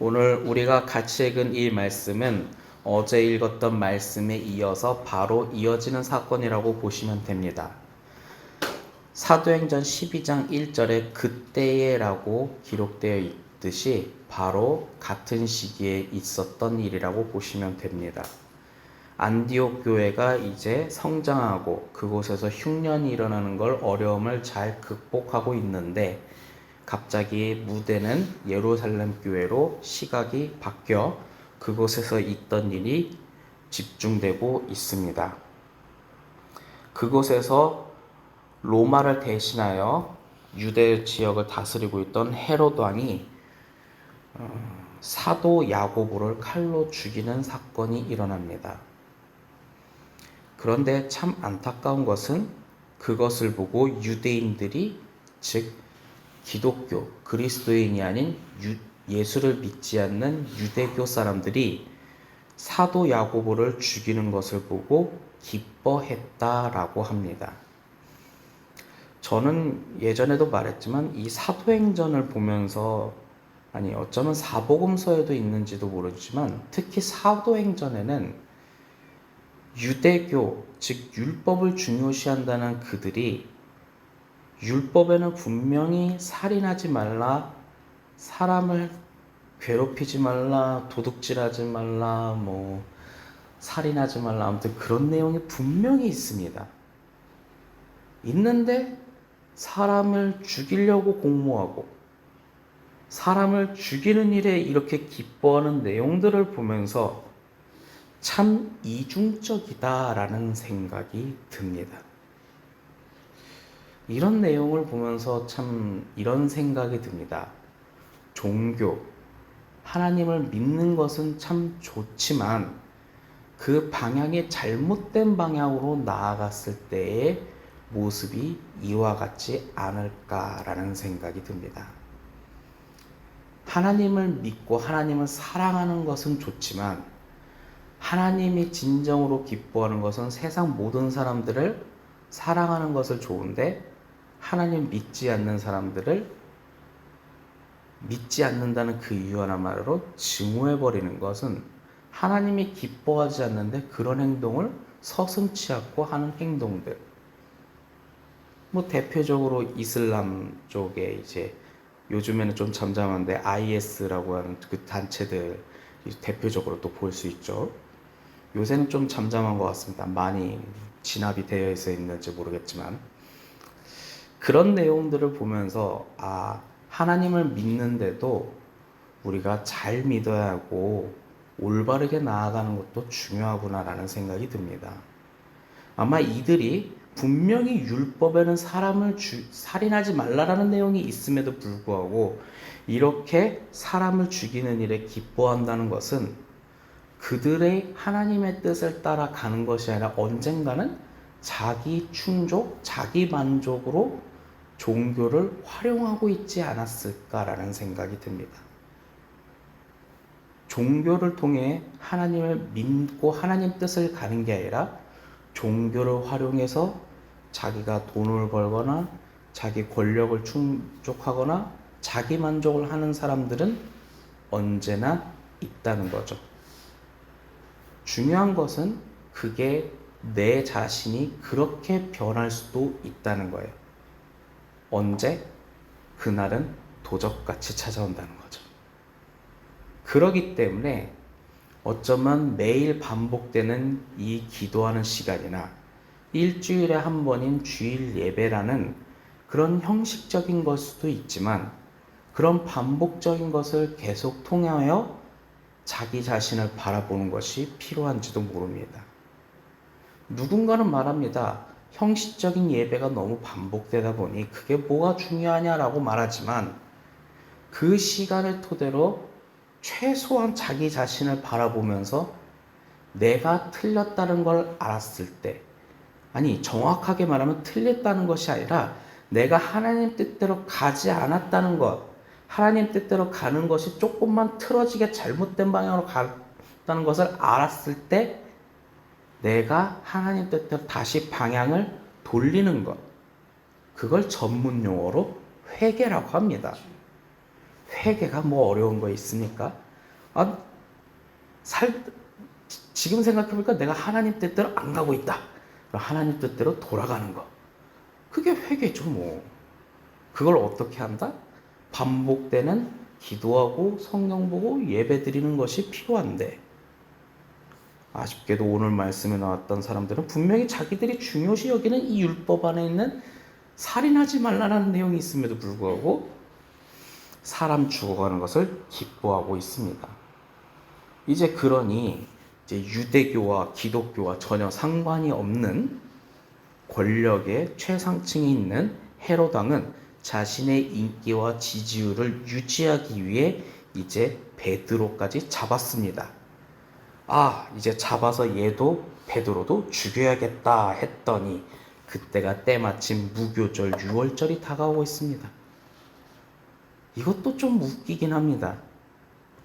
오늘 우리가 같이 읽은 이 말씀은 어제 읽었던 말씀에 이어서 바로 이어지는 사건이라고 보시면 됩니다. 사도행전 12장 1절에 그때에라고 기록되어 있듯이 바로 같은 시기에 있었던 일이라고 보시면 됩니다. 안디옥 교회가 이제 성장하고 그곳에서 흉년이 일어나는 걸 어려움을 잘 극복하고 있는데 갑자기 무대는 예루살렘 교회로 시각이 바뀌어 그곳에서 있던 일이 집중되고 있습니다. 그곳에서 로마를 대신하여 유대 지역을 다스리고 있던 헤롯 왕이 어, 사도 야고보를 칼로 죽이는 사건이 일어납니다. 그런데 참 안타까운 것은 그것을 보고 유대인들이 즉 기독교 그리스도인이 아닌 유, 예수를 믿지 않는 유대교 사람들이 사도 야고보를 죽이는 것을 보고 기뻐했다라고 합니다. 저는 예전에도 말했지만 이 사도행전을 보면서 아니 어쩌면 사복음서에도 있는지도 모르지만 특히 사도행전에는 유대교 즉 율법을 중요시한다는 그들이 율법에는 분명히 살인하지 말라, 사람을 괴롭히지 말라, 도둑질하지 말라, 뭐 살인하지 말라 아무튼 그런 내용이 분명히 있습니다. 있는데 사람을 죽이려고 공모하고 사람을 죽이는 일에 이렇게 기뻐하는 내용들을 보면서 참 이중적이다라는 생각이 듭니다. 이런 내용을 보면서 참 이런 생각이 듭니다. 종교, 하나님을 믿는 것은 참 좋지만 그 방향이 잘못된 방향으로 나아갔을 때의 모습이 이와 같지 않을까라는 생각이 듭니다. 하나님을 믿고 하나님을 사랑하는 것은 좋지만 하나님이 진정으로 기뻐하는 것은 세상 모든 사람들을 사랑하는 것을 좋은데 하나님 믿지 않는 사람들을 믿지 않는다는 그 이유 하나만으로 증오해 버리는 것은 하나님이 기뻐하지 않는데 그런 행동을 서슴치 않고 하는 행동들. 뭐 대표적으로 이슬람 쪽에 이제 요즘에는 좀 잠잠한데 IS라고 하는 그 단체들 대표적으로 또 볼 수 있죠. 요새는 좀 잠잠한 것 같습니다. 많이 진압이 되어 있어 있는지 모르겠지만 그런 내용들을 보면서 아 하나님을 믿는데도 우리가 잘 믿어야 하고 올바르게 나아가는 것도 중요하구나라는 생각이 듭니다. 아마 이들이 분명히 율법에는 사람을 주, 살인하지 말라라는 내용이 있음에도 불구하고 이렇게 사람을 죽이는 일에 기뻐한다는 것은 그들의 하나님의 뜻을 따라 가는 것이 아니라 언젠가는 자기 충족, 자기 만족으로 종교를 활용하고 있지 않았을까라는 생각이 듭니다. 종교를 통해 하나님을 믿고 하나님 뜻을 가는 게 아니라 종교를 활용해서 자기가 돈을 벌거나 자기 권력을 충족하거나 자기 만족을 하는 사람들은 언제나 있다는 거죠. 중요한 것은 그게 내 자신이 그렇게 변할 수도 있다는 거예요. 언제? 그날은 도적같이 찾아온다는 거죠. 그러기 때문에 어쩌면 매일 반복되는 이 기도하는 시간이나 일주일에 한 번인 주일 예배라는 그런 형식적인 걸 수도 있지만 그런 반복적인 것을 계속 통하여 자기 자신을 바라보는 것이 필요한지도 모릅니다. 누군가는 말합니다. 형식적인 예배가 너무 반복되다 보니 그게 뭐가 중요하냐라고 말하지만 그 시간을 토대로 최소한 자기 자신을 바라보면서 내가 틀렸다는 걸 알았을 때, 아니, 정확하게 말하면 틀렸다는 것이 아니라 내가 하나님 뜻대로 가지 않았다는 것, 하나님 뜻대로 가는 것이 조금만 틀어지게 잘못된 방향으로 갔다는 것을 알았을 때 내가 하나님 뜻대로 다시 방향을 돌리는 것. 그걸 전문 용어로 회개라고 합니다. 회개가 뭐 어려운 거 있습니까? 아, 살, 지금 생각해보니까 내가 하나님 뜻대로 안 가고 있다. 하나님 뜻대로 돌아가는 거. 그게 회개죠, 뭐. 그걸 어떻게 한다? 반복되는 기도하고 성경 보고 예배 드리는 것이 필요한데, 아쉽게도 오늘 말씀에 나왔던 사람들은 분명히 자기들이 중요시 여기는 이 율법 안에 있는 살인하지 말라는 내용이 있음에도 불구하고 사람 죽어가는 것을 기뻐하고 있습니다. 이제 그러니 이제 유대교와 기독교와 전혀 상관이 없는 권력의 최상층에 있는 헤로당은 자신의 인기와 지지율을 유지하기 위해 이제 베드로까지 잡았습니다. 아, 이제 잡아서 얘도 베드로도 죽여야겠다 했더니 그때가 때마침 무교절 6월절이 다가오고 있습니다. 이것도 좀 웃기긴 합니다.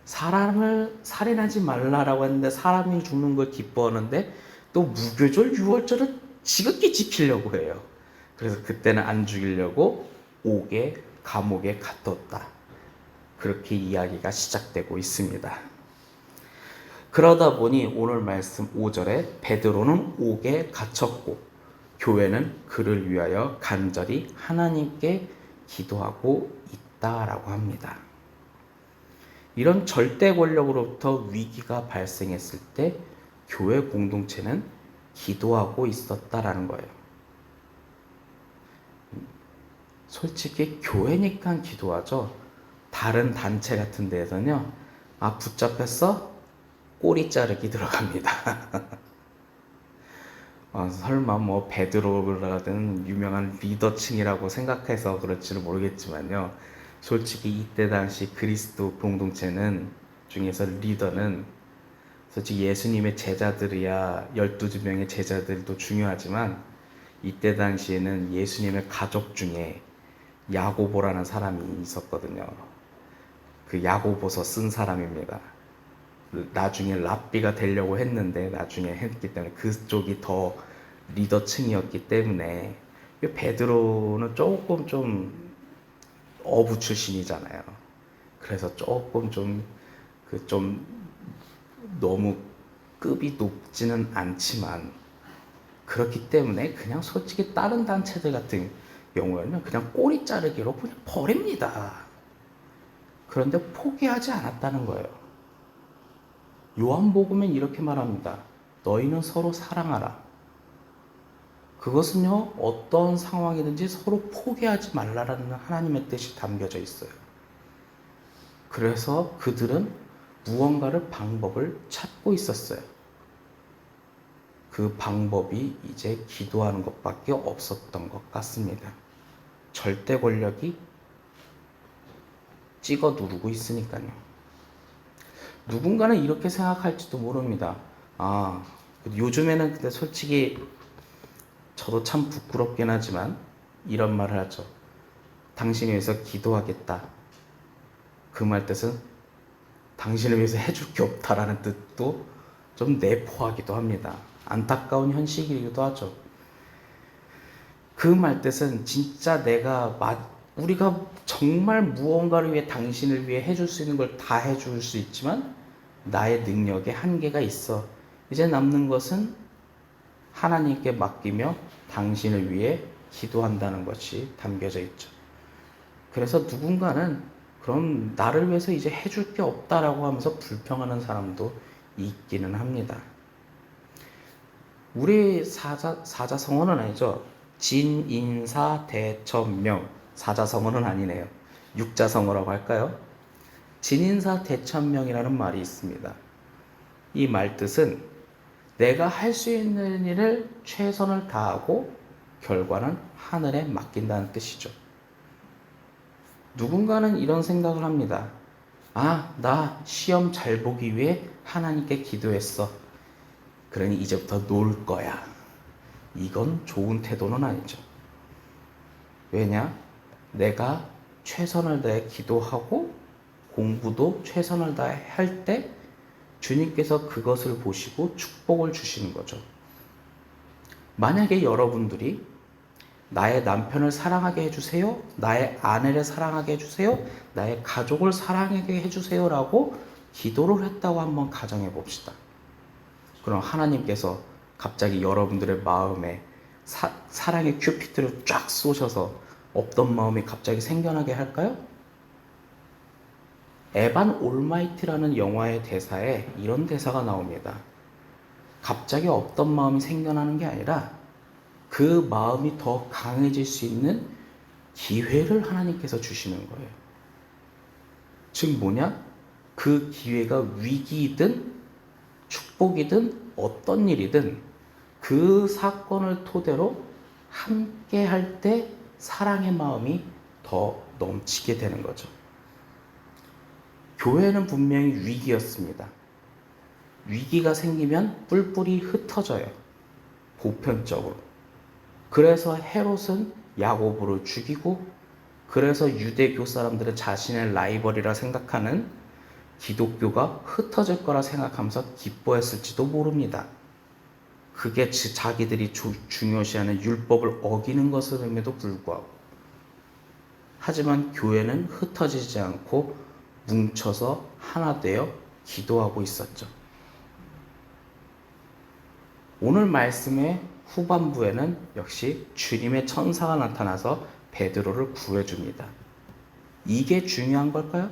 사람을 살인하지 말라라고 했는데 사람이 죽는 걸 기뻐하는데 또 무교절 6월절은 지극히 지키려고 해요. 그래서 그때는 안 죽이려고 옥에 감옥에 가뒀다. 그렇게 이야기가 시작되고 있습니다. 그러다 보니 오늘 말씀 5절에 베드로는 옥에 갇혔고 교회는 그를 위하여 간절히 하나님께 기도하고 있다라고 합니다. 이런 절대 권력으로부터 위기가 발생했을 때 교회 공동체는 기도하고 있었다라는 거예요. 솔직히 교회니까 기도하죠. 다른 단체 같은 데에서는요. 아 붙잡혔어? 꼬리 자르기 들어갑니다. 아, 설마 뭐 베드로라든 유명한 리더층이라고 생각해서 그럴지는 모르겠지만요. 솔직히 이때 당시 그리스도 공동체는 중에서 리더는 솔직히 예수님의 제자들이야 12명의 제자들도 중요하지만 이때 당시에는 예수님의 가족 중에 야고보라는 사람이 있었거든요. 그 야고보서 쓴 사람입니다. 나중에 랍비가 되려고 했는데 나중에 했기 때문에 그쪽이 더 리더층이었기 때문에 베드로는 조금 좀 어부 출신이잖아요. 그래서 조금 좀 그 좀 너무 급이 높지는 않지만 그렇기 때문에 그냥 솔직히 다른 단체들 같은 경우에는 그냥 꼬리 자르기로 그냥 버립니다. 그런데 포기하지 않았다는 거예요. 요한복음엔 이렇게 말합니다. 너희는 서로 사랑하라. 그것은요, 어떤 상황이든지 서로 포기하지 말라라는 하나님의 뜻이 담겨져 있어요. 그래서 그들은 무언가를 방법을 찾고 있었어요. 그 방법이 이제 기도하는 것밖에 없었던 것 같습니다. 절대 권력이 찍어 누르고 있으니까요. 누군가는 이렇게 생각할지도 모릅니다. 아, 요즘에는 근데 솔직히 저도 참 부끄럽긴 하지만 이런 말을 하죠. 당신을 위해서 기도하겠다. 그 말 뜻은 당신을 위해서 해줄 게 없다라는 뜻도 좀 내포하기도 합니다. 안타까운 현실이기도 하죠. 그 말 뜻은 진짜 내가 우리가 정말 무언가를 위해 당신을 위해 해줄 수 있는 걸 다 해줄 수 있지만 나의 능력에 한계가 있어. 이제 남는 것은 하나님께 맡기며 당신을 위해 기도한다는 것이 담겨져 있죠. 그래서 누군가는 그럼 나를 위해서 이제 해줄 게 없다라고 하면서 불평하는 사람도 있기는 합니다. 우리 사자, 사자성어는 아니죠. 진인사 대천명. 사자성어는 아니네요. 육자성어라고 할까요? 진인사 대천명이라는 말이 있습니다. 이 말 뜻은 내가 할 수 있는 일을 최선을 다하고 결과는 하늘에 맡긴다는 뜻이죠. 누군가는 이런 생각을 합니다. 아, 나 시험 잘 보기 위해 하나님께 기도했어. 그러니 이제부터 놀 거야. 이건 좋은 태도는 아니죠. 왜냐? 내가 최선을 다해 기도하고 공부도 최선을 다해 할 때 주님께서 그것을 보시고 축복을 주시는 거죠. 만약에 여러분들이 나의 남편을 사랑하게 해주세요. 나의 아내를 사랑하게 해주세요. 나의 가족을 사랑하게 해주세요 라고 기도를 했다고 한번 가정해 봅시다. 그럼 하나님께서 갑자기 여러분들의 마음에 사, 사랑의 큐피트를 쫙 쏘셔서 없던 마음이 갑자기 생겨나게 할까요? 에반 올마이트라는 영화의 대사에 이런 대사가 나옵니다. 갑자기 없던 마음이 생겨나는 게 아니라 그 마음이 더 강해질 수 있는 기회를 하나님께서 주시는 거예요. 즉 뭐냐? 그 기회가 위기이든 축복이든 어떤 일이든 그 사건을 토대로 함께 할 때 사랑의 마음이 더 넘치게 되는 거죠. 교회는 분명히 위기였습니다. 위기가 생기면 뿔뿔이 흩어져요. 보편적으로. 그래서 헤롯은 야고보를 죽이고 그래서 유대교 사람들은 자신의 라이벌이라 생각하는 기독교가 흩어질 거라 생각하면서 기뻐했을지도 모릅니다. 그게 지- 자기들이 주- 중요시하는 율법을 어기는 것임에도 불구하고 하지만 교회는 흩어지지 않고 뭉쳐서 하나 되어 기도하고 있었죠. 오늘 말씀의 후반부에는 역시 주님의 천사가 나타나서 베드로를 구해줍니다. 이게 중요한 걸까요?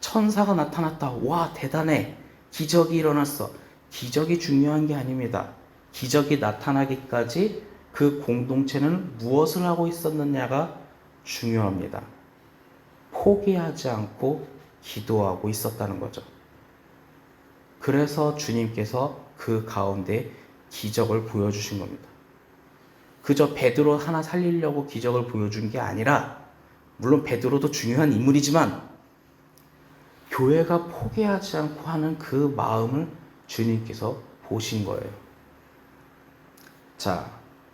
천사가 나타났다. 와, 대단해. 기적이 일어났어. 기적이 중요한 게 아닙니다. 기적이 나타나기까지 그 공동체는 무엇을 하고 있었느냐가 중요합니다. 포기하지 않고 기도하고 있었다는 거죠. 그래서 주님께서 그 가운데 기적을 보여주신 겁니다. 그저 베드로 하나 살리려고 기적을 보여준 게 아니라, 물론 베드로도 중요한 인물이지만, 교회가 포기하지 않고 하는 그 마음을 주님께서 보신 거예요. 자,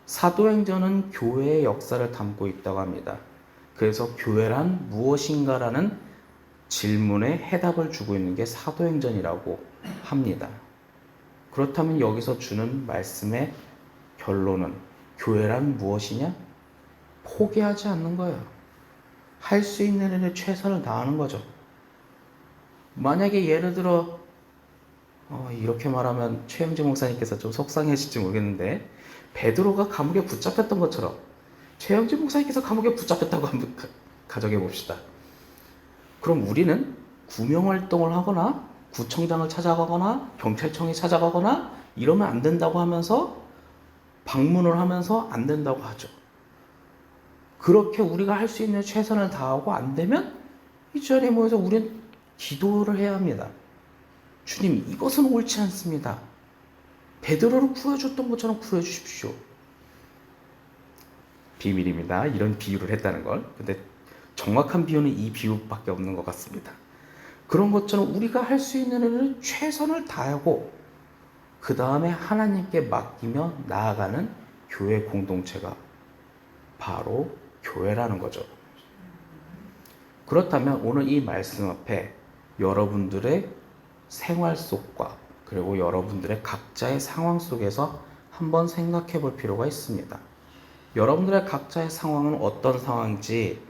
사도행전은 교회의 역사를 담고 있다고 합니다. 그래서 교회란 무엇인가라는 질문에 해답을 주고 있는 게 사도행전이라고 합니다. 그렇다면 여기서 주는 말씀의 결론은 교회란 무엇이냐? 포기하지 않는 거예요. 할 수 있는 일에 최선을 다하는 거죠. 만약에 예를 들어 어, 이렇게 말하면 최영재 목사님께서 좀 속상해하실지 모르겠는데 베드로가 감옥에 붙잡혔던 것처럼 최영재 목사님께서 감옥에 붙잡혔다고 한번 가- 가정해 봅시다. 그럼 우리는 구명 활동을 하거나 구청장을 찾아가거나 경찰청에 찾아가거나 이러면 안 된다고 하면서 방문을 하면서 안 된다고 하죠. 그렇게 우리가 할 수 있는 최선을 다하고 안 되면 이 자리에 모여서 우리는 기도를 해야 합니다. 주님, 이것은 옳지 않습니다. 베드로를 구해줬던 것처럼 구해주십시오. 비밀입니다. 이런 비유를 했다는 걸. 근데 정확한 비유는 이 비유밖에 없는 것 같습니다. 그런 것처럼 우리가 할 수 있는 일을 최선을 다하고 그 다음에 하나님께 맡기며 나아가는 교회 공동체가 바로 교회라는 거죠. 그렇다면 오늘 이 말씀 앞에 여러분들의 생활 속과 그리고 여러분들의 각자의 상황 속에서 한번 생각해 볼 필요가 있습니다. 여러분들의 각자의 상황은 어떤 상황인지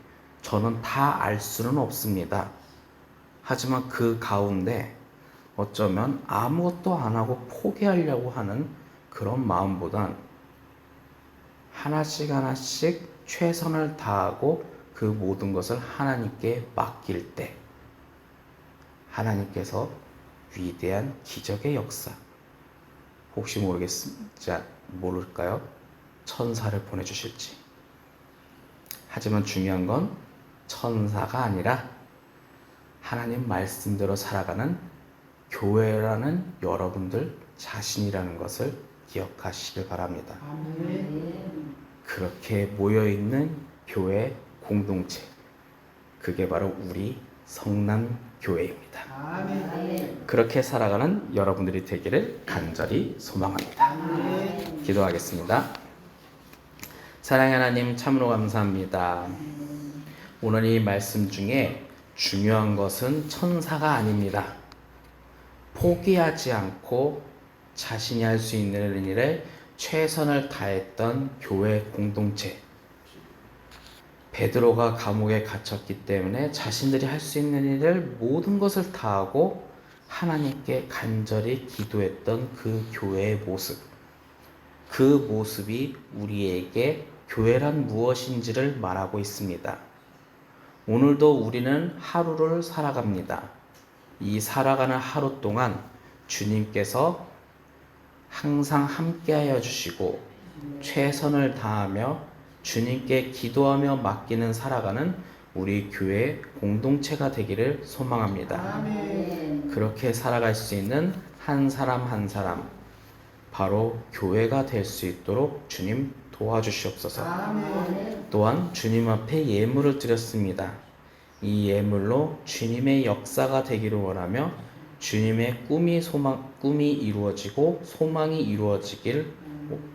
저는 다 알 수는 없습니다. 하지만 그 가운데 어쩌면 아무것도 안 하고 포기하려고 하는 그런 마음보단 하나씩 하나씩 최선을 다하고 그 모든 것을 하나님께 맡길 때 하나님께서 위대한 기적의 역사 혹시 모르겠습니다. 모를까요? 천사를 보내주실지. 하지만 중요한 건 천사가 아니라 하나님 말씀대로 살아가는 교회라는 여러분들 자신이라는 것을 기억하시길 바랍니다. 그렇게 모여있는 교회 공동체. 그게 바로 우리 성남 교회입니다. 그렇게 살아가는 여러분들이 되기를 간절히 소망합니다. 기도하겠습니다. 사랑의 하나님 참으로 감사합니다. 오늘 이 말씀 중에 중요한 것은 천사가 아닙니다. 포기하지 않고 자신이 할 수 있는 일에 최선을 다했던 교회 공동체. 베드로가 감옥에 갇혔기 때문에 자신들이 할 수 있는 일을 모든 것을 다하고 하나님께 간절히 기도했던 그 교회의 모습. 그 모습이 우리에게 교회란 무엇인지를 말하고 있습니다. 오늘도 우리는 하루를 살아갑니다. 이 살아가는 하루 동안 주님께서 항상 함께하여 주시고 최선을 다하며 주님께 기도하며 맡기는 살아가는 우리 교회 공동체가 되기를 소망합니다. 아멘. 그렇게 살아갈 수 있는 한 사람 한 사람 바로 교회가 될 수 있도록 주님 도와주시옵소서. 아멘. 또한 주님 앞에 예물을 드렸습니다. 이 예물로 주님의 역사가 되기를 원하며 주님의 꿈이 소망 꿈이 이루어지고 소망이 이루어지길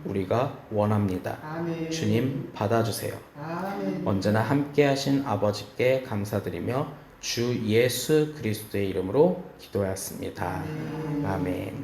우리가 원합니다. 아멘. 주님 받아주세요. 아멘. 언제나 함께 하신 아버지께 감사드리며 주 예수 그리스도의 이름으로 기도하였습니다. 아멘.